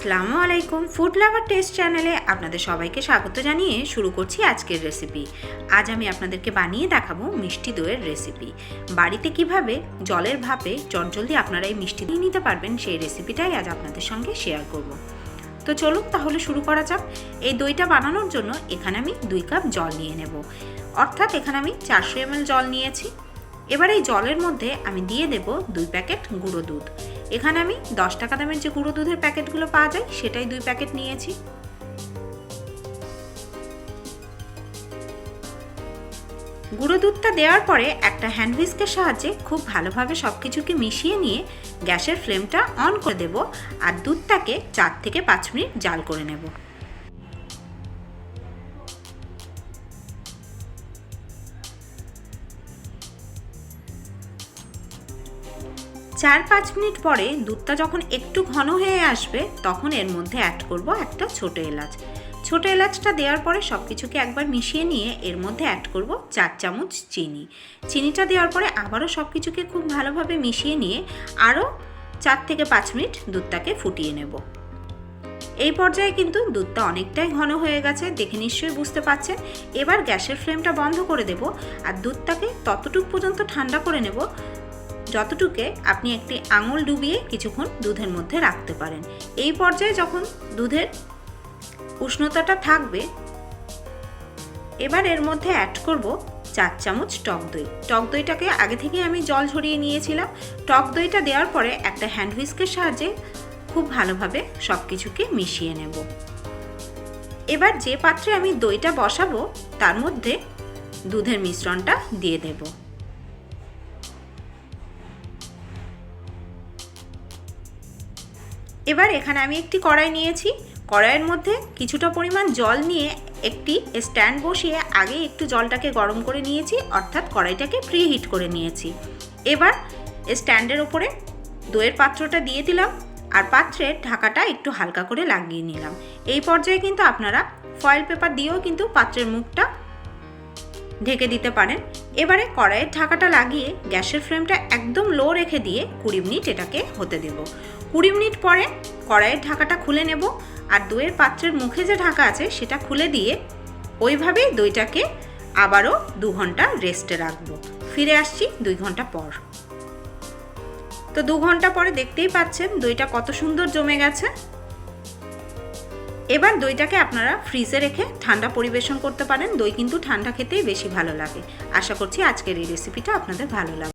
আসসালামু আলাইকুম। Food lover test চ্যানেলে আপনাদের সবাইকে স্বাগত জানিয়ে শুরু করছি আজকের রেসিপি আজ আমি আপনাদেরকে বানিয়ে দেখাবো মিষ্টি দইয়ের রেসিপি বাড়িতে কীভাবে জলের ভাপে চটজলদি আপনারা এই মিষ্টি দিয়ে নিতে পারবেন সেই রেসিপিটাই আজ আপনাদের সঙ্গে শেয়ার করব। তো চলুন তাহলে শুরু করা যাক। এই দইটা বানানোর জন্য এখানে আমি দুই কাপ জল নিয়ে নেব। অর্থাৎ এখানে আমি চারশো এমএল জল নিয়েছি। এবার এই জলের মধ্যে আমি দিয়ে দেব দুই প্যাকেট গুঁড়ো দুধ। এখানে আমি দশ টাকা দামের যে গুঁড়ো দুধের প্যাকেটগুলো পাওয়া যায়, সেটাই দুই প্যাকেট নিয়েছি। গুঁড়ো দুধটা দেওয়ার পরে একটা হ্যান্ড হুইস্কের সাহায্যে খুব ভালোভাবে সব কিছুকে মিশিয়ে নিয়ে গ্যাসের ফ্লেমটা অন করে দেব আর দুধটাকে চার থেকে পাঁচ মিনিট জাল করে নেব। চার পাঁচ মিনিট পরে দুধটা যখন একটু ঘন হয়ে আসবে, তখন এর মধ্যে অ্যাড করব একটা ছোট এলাচ। ছোট এলাচটা দেওয়ার পরে সব কিছুকে একবার মিশিয়ে নিয়ে এর মধ্যে অ্যাড করব চার চামচ চিনি। চিনিটা দেওয়ার পরে আবারও সব কিছুকে খুব ভালোভাবে মিশিয়ে নিয়ে আরও চার থেকে পাঁচ মিনিট দুধটাকে ফুটিয়ে নেব। এই পর্যায়ে কিন্তু দুধটা অনেকটাই ঘন হয়ে গেছে, দেখে নিশ্চয়ই বুঝতে পারছেন। এবার গ্যাসের ফ্লেমটা বন্ধ করে দেব আর দুধটাকে ততটুক পর্যন্ত ঠান্ডা করে নেব যতটুকে আপনি একটি আঙুল ডুবিয়ে কিছুক্ষণ দুধের মধ্যে রাখতে পারেন। এই পর্যায়ে যখন দুধের উষ্ণতাটা থাকবে, এবার এর মধ্যে অ্যাড করব চার চামচ টক দই। টক দইটাকে আগে থেকে আমি জল ঝরিয়ে নিয়েছিলাম। টক দইটা দেওয়ার পরে একটা হ্যান্ড হুইস্কের সাহায্যে খুব ভালোভাবে সব কিছুকে মিশিয়ে নেব। এবার যে পাত্রে আমি দইটা বসাবো, তার মধ্যে দুধের মিশ্রণটা দিয়ে দেবো। এবার এখানে আমি একটি কড়াই নিয়েছি। কড়াইয়ের মধ্যে কিছুটা পরিমাণ জল নিয়ে একটি স্ট্যান্ড বসিয়ে আগে একটু জলটাকে গরম করে নিয়েছি, অর্থাৎ কড়াইটাকে প্রি হিট করে নিয়েছি। এবার স্ট্যান্ডের ওপরে দইয়ের পাত্রটা দিয়ে দিলাম আর পাত্রের ঢাকাটা একটু হালকা করে লাগিয়ে নিলাম। এই পর্যায়ে কিন্তু আপনারা ফয়েল পেপার দিয়েও কিন্তু পাত্রের মুখটা ঢেকে দিতে পারেন। এবারে কড়াইয়ের ঢাকাটা লাগিয়ে গ্যাসের ফ্লেমটা একদম লো রেখে দিয়ে কুড়ি মিনিট এটাকে হতে দেব। কুড়ি মিনিট পরে কড়াইয়ের ঢাকাটা খুলে নেব আর দইয়ের পাত্রের মুখে যে ঢাকা আছে সেটা খুলে দিয়ে ওইভাবেই দইটাকে আবারও দু ঘণ্টা রেস্টে রাখব। ফিরে আসছি দুই ঘণ্টা পর। তো দু ঘণ্টা পরে দেখতেই পাচ্ছেন দইটা কত সুন্দর জমে গেছে। এবার দইটাকে আপনারা ফ্রিজে রেখে ঠান্ডা পরিবেশন করতে পারেন। দই কিন্তু ঠান্ডা খেতেই বেশি ভালো লাগে। আশা করছি আজকের এই রেসিপিটা আপনাদের ভালো লাগবে।